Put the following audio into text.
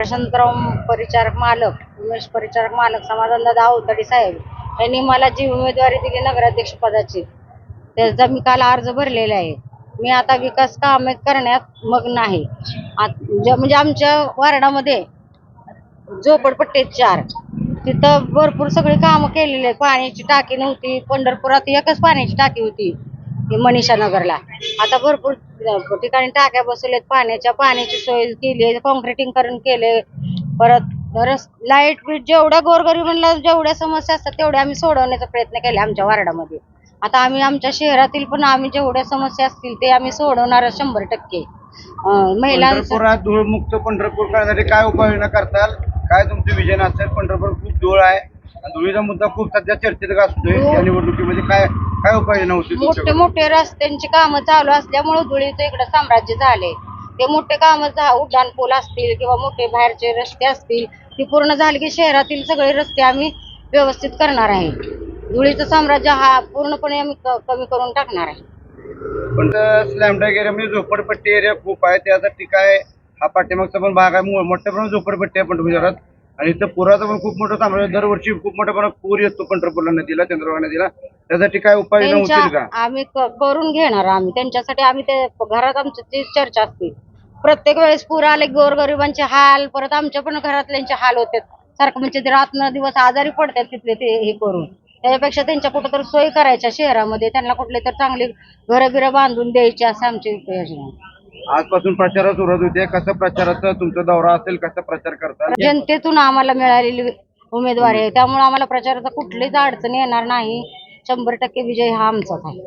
वसंतराव परिचारक मालक उमेश परिचारक मालक समाधानदादा अवतडे साहेब यांनी मला जी उमेदवारी दिली नगराध्यक्ष पदाची त्याचा मी काल अर्ज भरलेला आहे. मी आता विकास कामे करण्यात मग्न आहे. म्हणजे आमच्या वार्डामध्ये झोपडपट्टी चार तिथं भरपूर सगळी कामं केलेली आहेत. पाण्याची टाकी नव्हती पंढरपुरात एकच पाण्याची टाकी होती. मनीषा नगरला आता भरपूर ठिकाणी टाक्या बसवल्यात पाण्याच्या पाण्याची सोय केली आहे कॉन्क्रिटीकरण केले परत रस लाइट बीट जेवढ्या गोरगरिबांना जेवढ्या समस्या असतात तेवढ्या आम्ही सोडवण्याचा प्रयत्न केला आमच्या वार्डामध्ये. आता आम्ही आमच्या शहरातील पण आम्ही जेवढ्या समस्या असतील ते आम्ही सोडवणार शंभर टक्के. अं, महिलांचं पंढरपुरात धूळमुक्त पंढरपूर करण्यासाठी काय उपाययोजना करताल? काय तुमचे विजन असेल? पंढरपूर खूप धूळ आहे. धुळीचा मुद्दा खूप सध्या चर्चेत असतोय. या निवडणुकीमध्ये काय काय उपाययोजना होती मोठे तुमच्याकडून? मोठे रस्त्यांची कामं चालू असल्यामुळे धुळीचं इकडं साम्राज्य झाले ते मोठे कामं झा उड्डाण पूल असतील किंवा मोठे बाहेरचे रस्ते असतील ती पूर्ण झाली की शहरातील सगळे रस्ते आम्ही व्यवस्थित करणार आहे. धुळीचं साम्राज्य हा पूर्णपणे आम्ही क- कमी करून टाकणार आहे. पण स्लॅम डाग एरियामध्ये झोपडपट्टी एरिया खूप आहे त्यासाठी काय हा पाठीमागचा पण भाग आहे मो- मोठ्या प्रमाणात झोपडपट्टी आहे पंढरपूर शहरात आणि इथं पुराचं पण खूप मोठं साम्राज्य दरवर्षी खूप मोठ्या प्रमाणात पूर येतो पंढरपूरला नदीला चंद्रभागा नदीला. त्यासाठी काय उपाययोजना होतील त्यांच्या का? आम्ही क- करून घेणार आम्ही. त्यांच्यासाठी आम्ही ते घरात आमची ती चर्चा असते. प्रत्येक वेळेस पूर आले गोरगरिबांचे हाल परत आमच्या पण घरातल्यांचे हाल होते. सारखं म्हणजे ते रात्र दिवस आजारी पडतात तिथले ते हे करून. त्याच्यापेक्षा त्यांच्या कुठं तर सोय करायच्या शहरामध्ये. त्यांना कुठले तर चांगली घरं बिरं बांधून द्यायची असं आमची योजना आहे. आजपासून प्रचारात सुरुवात होते. कसं प्रचाराचा तुमचा दौरा असेल कसा प्रचार करता जनतेतून आम्हाला मिळालेली उमेदवारी आहे. त्यामुळे आम्हाला प्रचाराचा कुठलीच अडचण येणार नाही. शंभर टक्के विजय हा आमचाच आहे.